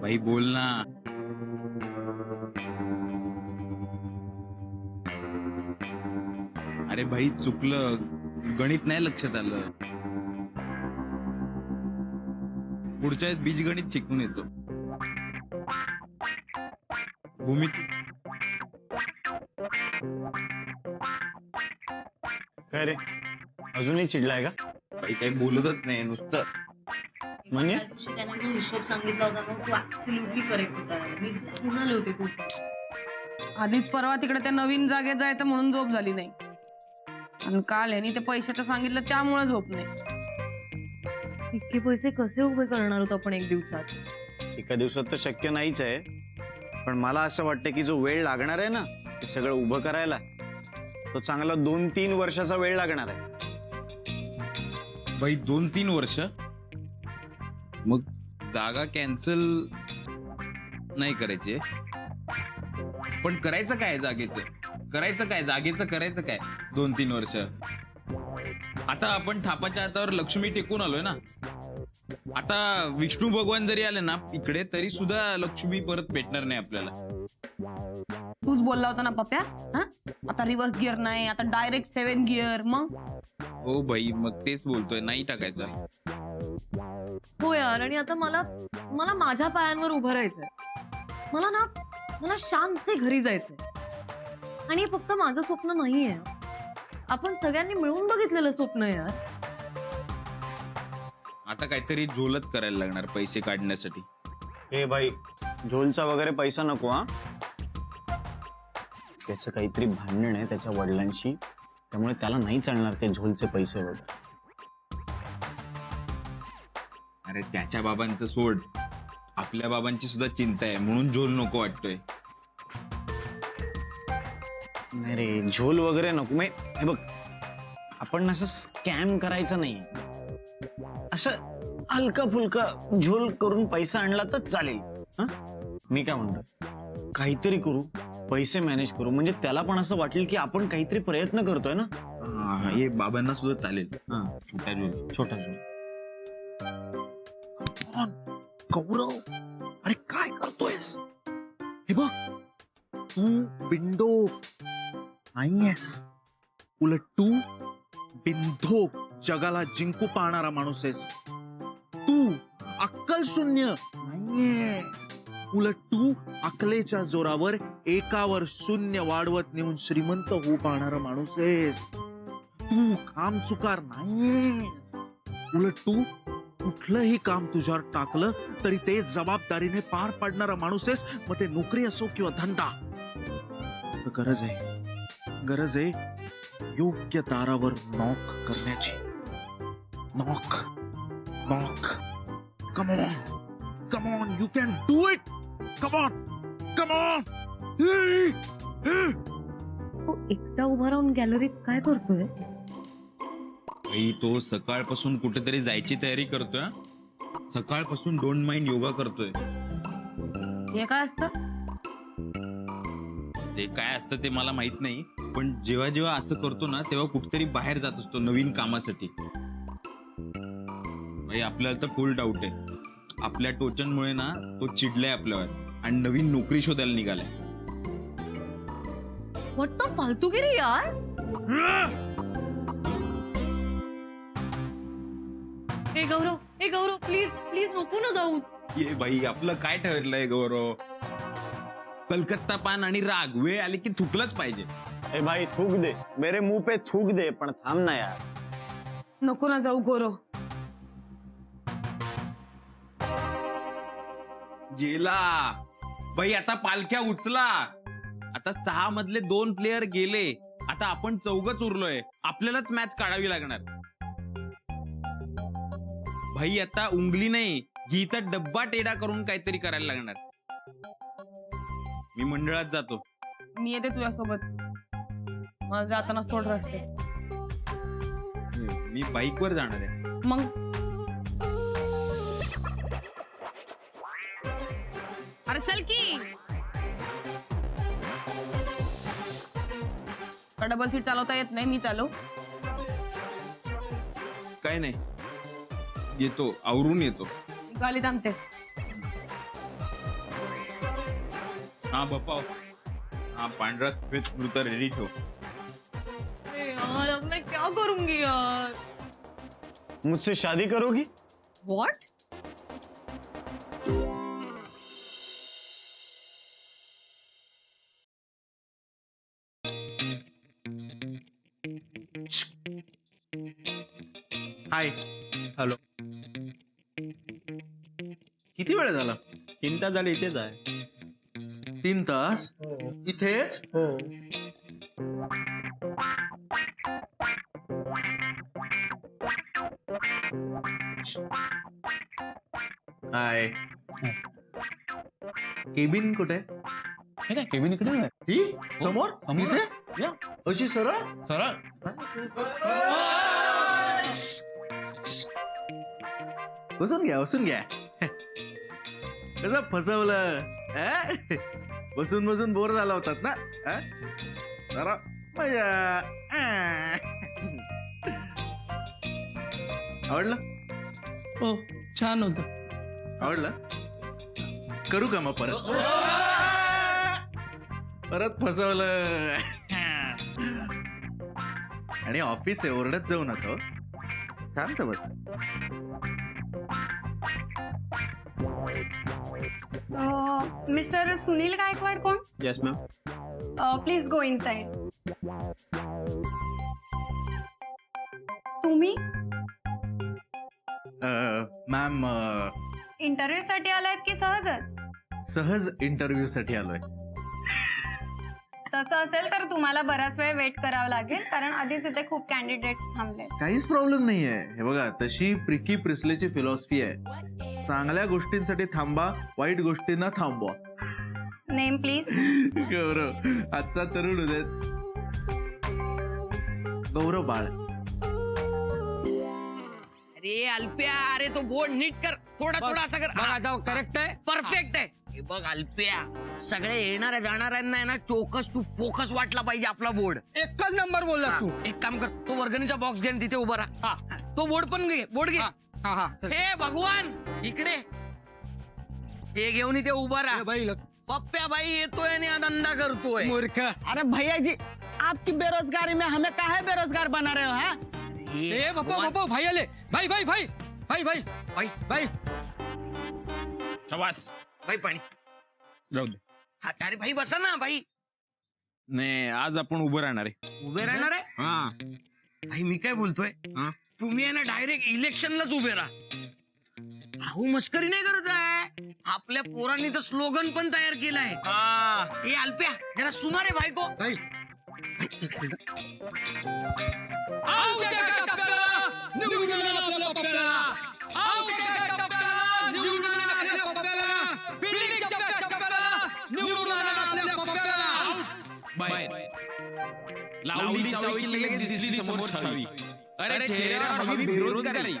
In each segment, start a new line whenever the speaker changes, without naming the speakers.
भाई बोल ना. अरे भाई चुकलं. गणित नाही लक्षात आलं. पुढच्या वेळेस बीजगणित शिकून येतो. भूमिती
काय रे? अजूनही चिडलाय का?
भाई काही बोलतच नाही नुसतं.
म्हणजे?
त्या दिवशी त्याने जो हिशोब सांगितला होता ना तो ऍब्सल्युटली करेक्ट होता. मी म्हणाले होते खूप.
आधीच परवा तिकडे त्या नवीन जागेत जायचं म्हणून झोप झाली नाही. आणि काल ह्यानी ते पैशाचं सांगितलं त्यामुळे झोप नाही.
इतके पैसे कसे उभे करणार होतो आपण एक दिवसात?
एका दिवसात तर शक्य नाहीच आहे. पण मला असं वाटतं की जो वेळ लागणार आहे ना ते सगळं उभं करायला तो चांगला दोन तीन वर्षाचा वेळ लागणार आहे.
भाई दोन तीन वर्ष? मग जागा कॅन्सल नाही करायची. पण करायचं काय जागेचं? करायचं काय? जागेचं करायचं काय? दोन तीन वर्ष. आता आपण थापाच्या हातावर लक्ष्मी टेकून आलोय ना. आता विष्णू भगवान जरी आले ना इकडे तरी सुद्धा लक्ष्मी परत भेटणार नाही आपल्याला.
तूच बोलला होता ना पप्या? हा? आता रिव्हर्स गिअर नाही आता डायरेक्ट सेव्हन गिअर मग?
हो भाई मग तेच बोलतोय नाही टाकायचा.
हो यार आणि आता मला मला माझ्या पायांवर उभं राहायचंय. मला ना मला शांतचे घरी जायचंय. आणि हे फक्त माझं स्वप्न नाहीये. आपण सगळ्यांनी मिळून बघितलेलं स्वप्न आहे यार.
आता काहीतरी झोलच करायला लागणार पैसे काढण्यासाठी.
हे भाई झोलचा वगैरे पैसा नको हा. त्याचं काहीतरी भांडण आहे त्याच्या वडिलांशी. त्यामुळे त्याला नाही चालणार ते झोलचे पैसे वगैरे.
अरे त्याच्या बाबांचं सोड. आपल्या बाबांची सुद्धा चिंता आहे म्हणून झोल नको वाटतोय.
नाही रे झोल वगैरे नको. मी हे बघ आपण असं स्कॅम करायचं नाही. असं हलका फुलका झोल करून पैसा आणला तर चालेल. हं? मी काय म्हणतो? काहीतरी करू पैसे मॅनेज करू. म्हणजे त्याला पण असं वाटेल की आपण काहीतरी प्रयत्न करतोय ना?
हा, हे बाबांना सुद्धा चालेल.
हा.
छोटा झोल.
छोटा झोल.
गौरव अरे काय करतोयस? हे बघ तू बिंडो नाहीयेस. उलट तू बिंधो जगाला जिंकू पाहणारा माणूस आहेस तू अक्कल शून्य नाहीये. उलट तू अकलेच्या जोरावर एकावर शून्य वाढवत नेऊन श्रीमंत होऊ पाहणारा माणूस आहेस तू काम चुकार नाहीयेस. उलट तू कुठलंही काम तुझ्यावर टाकलं तरी ते जबाबदारीने पार पाडणारा माणूस आहेस. मग ते नोकरी असो किंवा धंदा. गरज आहे. गरज आहे योग्य दारावर नॉक करण्याची. Knock knock come on come on you can do it come on come on
एकटा उभा राहून गॅलरीत काय करतोय?
भाई तो सकाळपासून कुठेतरी जायची तयारी करतोय हा. सकाळपासून डोंट माइंड योगा करतोय.
हे काय असतं?
ते काय असतं ते मला माहीत नाही पण जेव्हा जेव्हा असं करतो ना तेव्हा कुठेतरी बाहेर जात असतो नवीन कामासाठी. भाई आपल्याला तर फुल डाऊट आहे. आपल्या टोचनमुळे ना तो चिडलाय आपल्यावर आणि नवीन नोकरी शोधायला निघालाय.
वाटतं फालतूगिरी यार! गौरव हे गौरव प्लीज प्लीज नको ना जाऊ
ये भाई आपलं काय ठरलंय गौरव? कलकत्ता पान आणि राग वेळ आली की थुकलंच पाहिजे.
ए भाई थूक दे. मेरे मुंह पे थूक दे पण थांब ना यार.
नको ना जाऊ गोरो
गेला. बाई आता पालख्या उचला. आता सहा मधले दोन प्लेयर गेले. आता आपण चौघच उरलोय. आपल्यालाच मॅच काढावी लागणार. भाई आता उंगली नाही घीचा डब्बा टेढा करून काहीतरी करायला लागणार. मी मंडळात जातो.
मी येते तुझ्यासोबत. मला जाताना सोड रस्ते
मी बाईकवर जाणार आहे.
मग? अरे चल की! डबल सीट चालवता येत नाही मी चालव
काय नाही. ये तो येतो.
ये तो गाली थांबते
हाँ बपाव हाँ पांढरा सफ़ेद मृत रेडी
तो यार अब मैं क्या करूँगी यार?
मुझसे शादी करोगी?
व्हाट
तास झाले इथेच आहे.
तीन तास? इथेच? हाय. केबिन कुठे?
केबिन इकडे आहे?
ही? समोर?
समोर?
इथे?
या.
अशी सरळ?
सरळ.
बसून घ्या बसून घ्या. कसं फसवलं? बसून बसून बोर झाला होतात ना? जरा मजा. आवडलं?
हो छान होत.
आवडलं? करू का मग परत? परत फसवलं. आणि ऑफिस आहे ओरडत जाऊ नका हो. शांत बस.
मिस्टर सुनील गायकवाड कोण?
Yes ma'am
please go inside तुम्ही?
मॅम
इंटरव्ह्यू साठी आलायत की सहजच?
सहज इंटरव्ह्यू साठी आलोय.
तसं असेल तर तुम्हाला बराच वेळ वेट करावा लागेल कारण आधीच इथे खूप कॅन्डिडेट्स थांबले
काहीच प्रॉब्लेम नाहीये. हे बघा तशी प्रिकी प्रिसलेची फिलॉसफी आहे. चांगल्या गोष्टींसाठी थांबा वाईट गोष्टींना थांबवा.
Name please.
गौरव आजचा तरुण उदय. गौरव बाळ.
अरे अल्प्या अरे तो बोर्ड नीट कर. थोडा थोडा असं कर.
आता करेक्ट आहे?
परफेक्ट आहे. हे बघ अल्प्या सगळे येणाऱ्या जाणाऱ्यांना आहे ना चोकस टू फोकस वाटला पाहिजे आपला बोर्ड.
एकच नंबर बोलला तू.
एक काम कर तो वर्गणीचा बॉक्स घे आणि तिथे उभा राहा. तो बोर्ड पण घे बोर्ड घे.
हा हा. चल.
हे भगवान इकडे. हे घेऊन इथे उभा
ए,
राहा
बाई लग-
पप्प्या बाई येतोय आणि हा धंदा करतोय.
मूर्ख.
अरे भैया जी आपकी बेरोजगारी में हमें काहे बेरोजगार बना रहे हो हाँ?
हे
ए बापा
भगवान.
भाई आले. भाई भाई भाई भाई भाई
भाई.
भाई.
शबास.
भाई पाणी.
जाऊ दे.
हा, अरे भाई बसा ना भाई.
नाही आज आपण उभं राहणार आहे.
उभे राहणार आहे?
हा.
भाई मी काय बोलतोय?
हा?
तुम्ही आहे ना डायरेक्ट इलेक्शनलाच उभे राहा. भाऊ मस्करी नाही करत आहे. आपल्या पोरांनी तर स्लोगन पण तयार केलाय हे. अल्प्या जरा सुमारे भाईको
भाई
आओ त्या टप्प्याला, निवडून आला आपल्या पप्प्याला. आओ त्या टप्प्याला, निवडून आला आपल्या पप्प्याला. बिल्डिंगच्या टप्प्याला, निवडून आला आपल्या पप्प्याला.
बाय. लावली चावी दिसली समोर छावी. अरे चेहरा चेहऱ्यावर हवी बेरोजगारी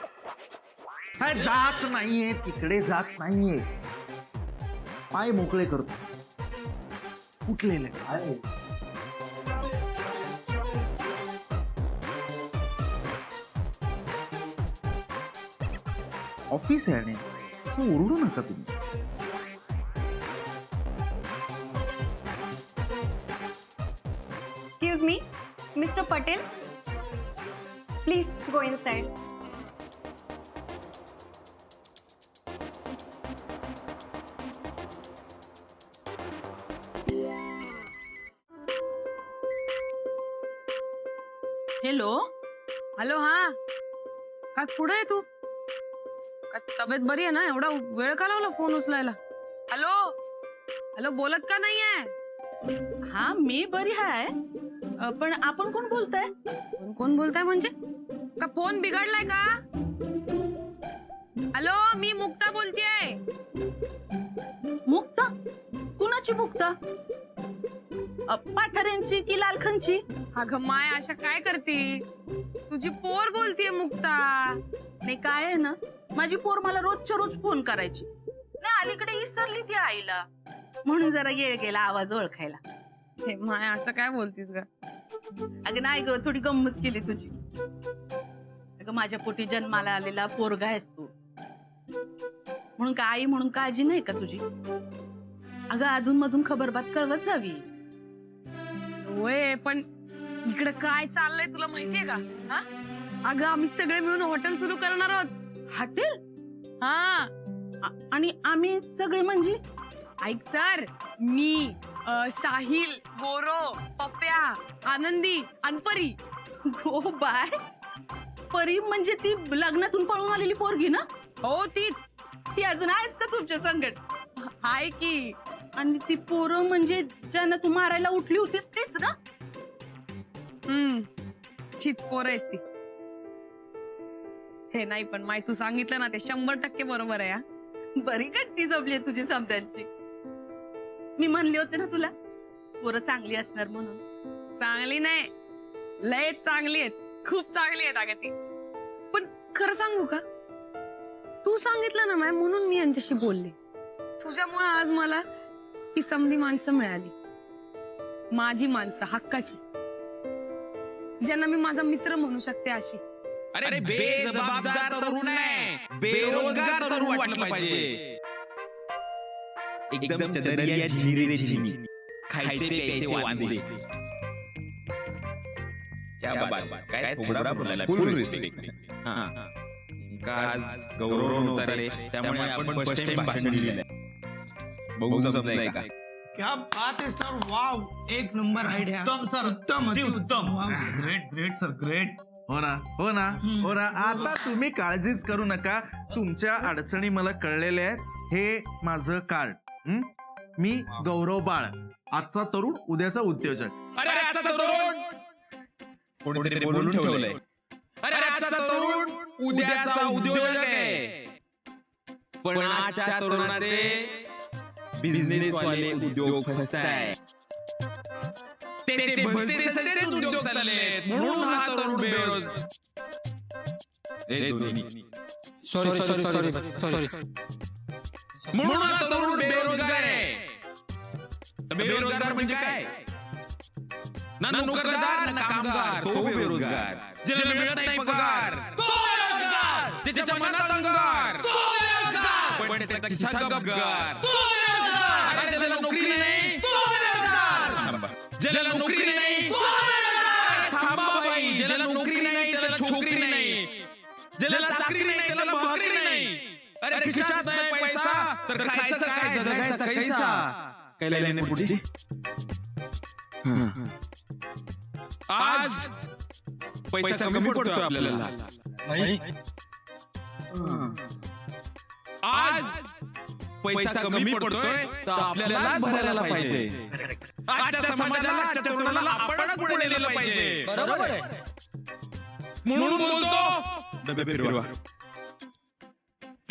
हा, जात नाहीये तिकडे जात नाहीये पाय मोकळे करतो कुठलेले ऑफिस आहे आणि असं ओरडू नका तुम्ही.
Excuse me mister Patel please go inside
hello hello हा का कुठे आहे तू? तब्येत बरी आहे ना? एवढा वेळ का लावला फोन उचलायला? हॅलो? हॅलो बोलत का नाहीये?
हा मी बरी आहे अ, पण आपण कोण बोलताय?
कोण कोण बोलताय म्हणजे? का फोन बिघडलाय का? हॅलो मी मुक्ता बोलतेय.
मुक्ता? कुणाची मुक्ता? अ, पाठाऱ्यांची की लालखनची
अगं माय अशा काय करते? तुझी पोर बोलतीये मुक्ता.
नाही काय आहे ना? माझी पोर मला रोजच्या रोज फोन करायची. नाही अलीकडे विसरली ती आईला. म्हणून जरा येळ गेला आवाज ओळखायला.
हे माय असं काय बोलतीस ग?
अगं नाही ग थोडी गंमत केली तुझी. अगं माझ्या पोटी जन्माला आलेला पोरगा आहेस तू. म्हणून का आई म्हणून काळजी नाही का तुझी? अगं अधून मधून खबरबात कळवत जावी.
होय पण इकडे काय चाललंय तुला माहितीये का? हा? अगं आम्ही सगळे मिळून हॉटेल सुरू करणार आहोत.
हॉटेल?
हा.
आ- आणि आम्ही सगळे म्हणजे?
ऐक तर मी अ, साहिल गोरो पप्प्या आनंदी अनपरी.
हो बाय. परी म्हणजे ती लग्नातून पळून आलेली पोरगी ना?
हो तीच.
ती अजून आहेच का तुमच्या संकट
आहे की.
आणि ती पोरं म्हणजे ज्यांना तू मारायला उठली होतीस तीच ना?
हम्म. तीच पोरं आहेत ती. हे नाही पण माय तू सांगितलं ना ते शंभर टक्के बरोबर आहे हा.
बरी गट्टी जमली तुझी समजायची मी म्हणले होते ना तुला पोरं चांगली असणार म्हणून.
चांगली नाही लय चांगली आहेत खूप चांगली आहेत अगं ती. पण खरं सांगू का? तू सांगितलं ना माय म्हणून मी यांच्याशी बोलले. तुझ्यामुळे आज मला ही समधी माणसं मिळाली. माझी माणसं हक्काची. ज्यांना मी माझा मित्र म्हणू शकते अशी.
अरे बेजबाबदार तरुण आहे. बेरोजगार तरुण वाटलं पाहिजे. एकदम चदरिया झिरी रे झिरी खायचे प्यायचे वांदे. क्या बात. काय थोडा बोलायला फुल रिस्पेक्ट आज गौरव नव्हता रे त्यामुळे आपण फर्स्ट टाइम भाषण दिलेलं बघू जमलंय का?
क्या बात है सर वाव एक नंबर आयडिया उत्तम सर उत्तम अति उत्तम. ग्रेट ग्रेट सर ग्रेट
हो ना हो ना. हो ना. आता तुम्ही काळजीच करू नका. तुमच्या अडचणी मला कळलेल्या आहेत. हे माझं कार्ड. हं? मी गौरव बाळ आजचा तरुण उद्याचा उद्योजक.
अरे आजचा तरुण! कोणीतरी बोलून ठेवलंय. अरे आजचा तरुण उद्याचा उद्योजक आहे. पण आजच्या तरुणाचे उद्योग त्याचे भलते सगळेच उद्योग चाललेत म्हणून हा तरुण बेरोज ए, दोन्ही.
सॉरी सॉरी सॉरी सॉरी
म्हणून हा तरुण बेरोजगार आहे. बेरोजगार म्हणजे काय? ना नोकरदार ना कामगार. तो बेरोजगार. ज्याला मिळत नाही पगार. तो बेरोजगार. त्याच्या मनात अंगार. तो बेरोजगार. पण त्याचा खिसा गपगार. तो ज्याला नोकरी नाही थांबा बाई. ज्याला नोकरी नाही त्याला छोकरी नाही. ज्याला चाकरी नाही त्याला भाकरी नाही. अरे खिशात नाही पैसा. तर खायचं काय? जगायचा कैसा? कैलाने पुढची? आज पैसा कमी पडतो आपल्याला. आज पैसा कमी पडतोय तर आपल्याला भरायला पाहिजे. आजच्या समाजाला आजच्या तरुणाला आपणच पुढे नेलं पाहिजे.
बरोबर आहे.
म्हणून बोलतो डबे फिरवा.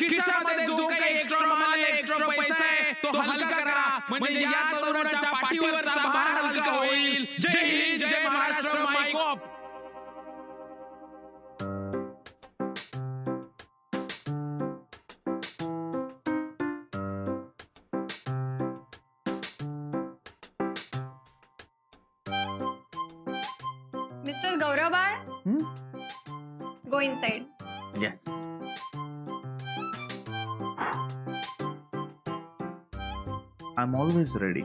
खिशामध्ये जो काही एक्स्ट्रा माल आहे एक्स्ट्रा पैसा आहे तो हलका करा. म्हणजे या तरुणाच्या पाठीवरचा भार हलका होईल. जय हिंद जय Maharashtra मायकॉप
go inside
yes I am always ready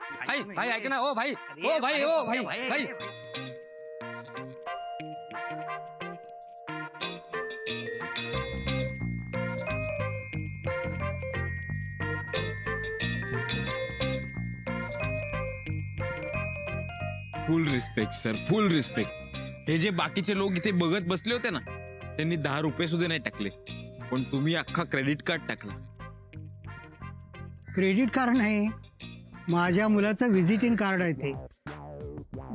भाई भाई ऐक ना ओ भाई ओ भाई ओ भाई। भाई।
रिस्पेक्ट सर फुल रिस्पेक्ट हे जे बाकीचे लोक इथे बघत बसले होते ना त्यांनी दहा रुपये सुद्धा नाही टाकले. पण तुम्ही अख्खा क्रेडिट कार्ड टाकला.
क्रेडिट कार्ड नाही. माझ्या मुलाचं व्हिजिटिंग कार्ड आहे ते.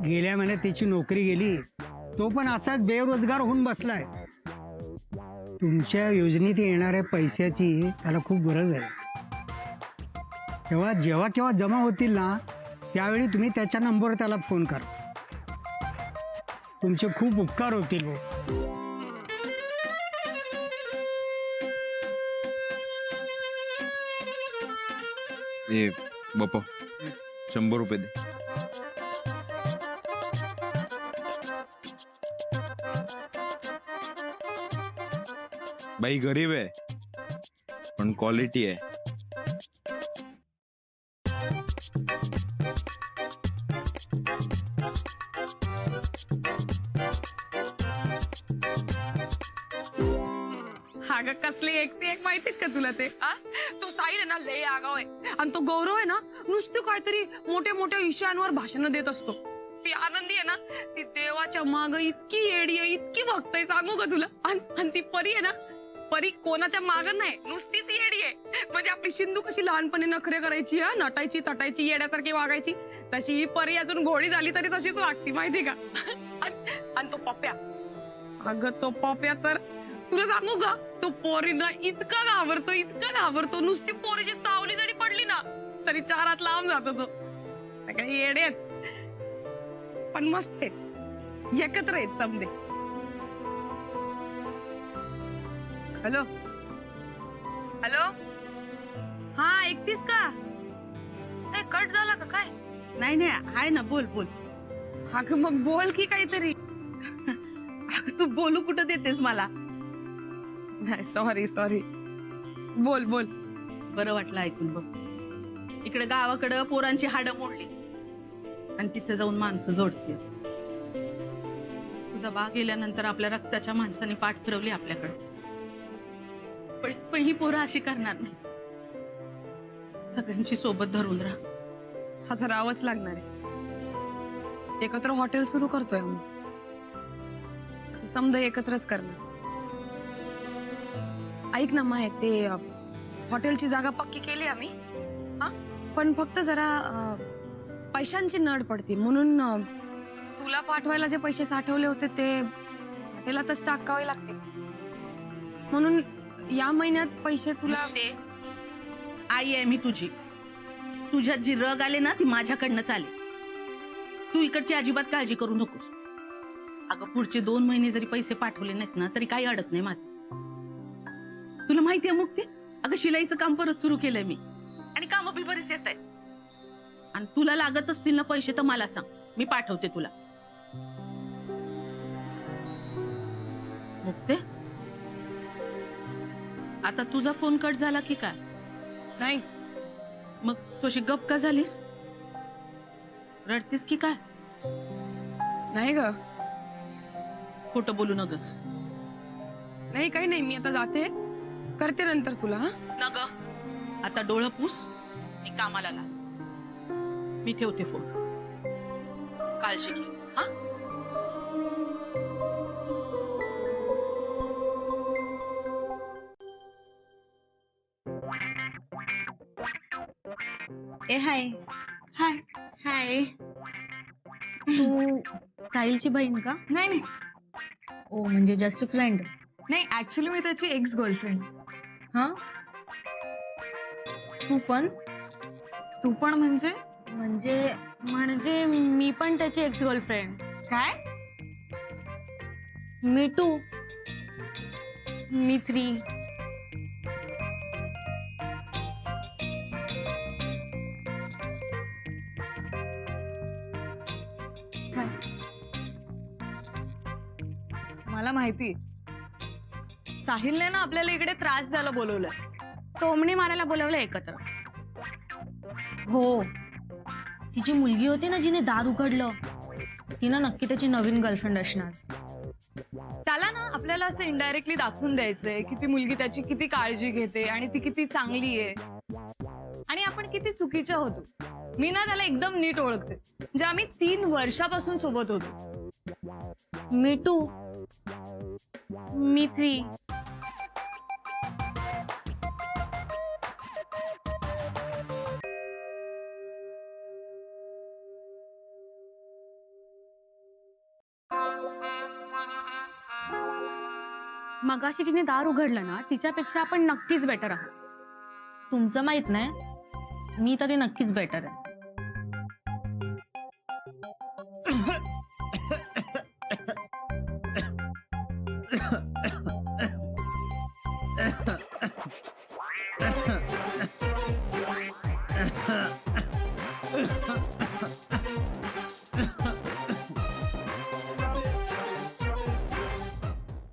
गेल्या महिन्यात त्याची नोकरी गेली. तो पण असाच बेरोजगार होऊन बसलाय. तुमच्या योजनेत येणाऱ्या पैशाची त्याला खूप गरज आहे. तेव्हा जेव्हा केव्हा जमा होतील ना त्यावेळी तुम्ही त्याच्या नंबरवर त्याला फोन करा. तुमचे खूप उपकार होतील हो
ए बापा, शंभर रुपये दे. बाई गरीब आहे, पण क्वालिटी आहे.
मोठ्या भाषण देत असतो. ती आनंदी आहे ना ती देवाच्या माग इतकी येडी आहे इतकी भक्त आहे सांगू का तुला? आणि ती परी आहे ना परी कोणाच्या माग नाही नुसतीच येडी आहे. म्हणजे आपली सिंधू कशी लहानपणी नखरे करायची हा? नटायची तटायची येड्यासारखी वागायची. तशी ही परी अजून घोडी झाली तरी तशीच वागती माहिती का? आणि तो पप्या अगं तो पप्या तर तुला सांगू का? तो पोरीना इतका घाबरतो इतका घाबरतो नुसती पोरीची सावली जरी पडली ना तरी चारात लांब जातो तो. सगळे येडे पण मस्त आहेत. एकत्र आहेत समजे हॅलो? हॅलो? हा ऐकतीस का? काय कट झाला का काय?
नाही नाही आहे ना बोल बोल.
अगं मग बोल की काहीतरी.
तू बोलू कुठं देतेस मला?
नाही सॉरी सॉरी बोल बोल.
बरं वाटलं ऐकून बघ. इकडे गावाकडं पोरांची हाडं मोडलीस. आणि तिथे जाऊन माणसं जोडते तुझा बा गेल्यानंतर आपल्या रक्ताच्या माणसाने पाठ फिरवली आपल्याकडे. पण पण ही पोरं अशी करणार नाही. सगळ्यांची सोबत धरून राहा.
हा राहावंच लागणार आहे. एकत्र हॉटेल सुरू करतोय आम्ही. समजा एकत्रच करणार. ऐक ना माय ते हॉटेलची जागा पक्की केली आम्ही. हा? पण फक्त जरा पैशांची नड पडती. म्हणून तुला पाठवायला जे पैसे साठवले होते ते हॉटेलातच टाकावे लागते म्हणून या महिन्यात पैसे तुला
ते आई आहे मी तुझी. तुझ्यात जी रग आले ना ती माझ्याकडनं चाले तू इकडची अजिबात काळजी करू नकोस. अगं पुढचे दोन महिने जरी पैसे पाठवले नाहीस ना तरी काही अडत नाही माझं. तुला माहिती आहे मुक्ती? अगं शिलाईचं काम परत सुरू केलंय मी. आणि काम बी बरेच येत आहे आणि तुला लागत असतील ना पैसे तर मला सांग. मी पाठवते तुला. मुक्ते? आता तुझा फोन कट झाला की काय?
नाही.
मग तुझी गप का झालीस? रडतीस की काय?
नाही ग.
खोटं बोलू नगस.
नाही काही नाही. मी आता जाते. करते नंतर तुला हा?
न ग आता डोळं पूस मी कामाला लाग. मी ठेवते फोन. काळजी घे. हा?
ए हाय.
हाय.
हाय. तू साहिलची बहीण का?
नाही नाही.
ओ म्हणजे जस्ट फ्रेंड
नाही ऍक्च्युली मी त्याची एक्स गर्लफ्रेंड
हा? तू पण?
तू पण म्हणजे?
म्हणजे म्हणजे मी पण त्याची एक्स गर्लफ्रेंड
काय?
मी टू मी थ्री
मला माहिती. साहिलने ना आपल्याला इकडे त्रास द्यायला बोलवलंय
टोमणी मारायला बोलवलं एकत्र. हो. तिची मुलगी होती ना जिने दार उघडलं. ती ना नक्की त्याची नवीन गर्लफ्रेंड असणार.
त्याला ना आपल्याला असं इनडायरेक्टली दाखवून द्यायचंय की ती मुलगी त्याची किती काळजी घेते आणि ती किती चांगली आहे. आणि आपण किती चुकीच्या होतो. मी ना त्याला एकदम नीट ओळखते. म्हणजे आम्ही तीन वर्षापासून सोबत होतो.
मी टू मी थ्री मगाशी जिने दार उघडलं ना तिच्यापेक्षा आपण नक्कीच बेटर आहोत. तुमचं माहीत नाही? मी तरी नक्कीच बेटर आहे.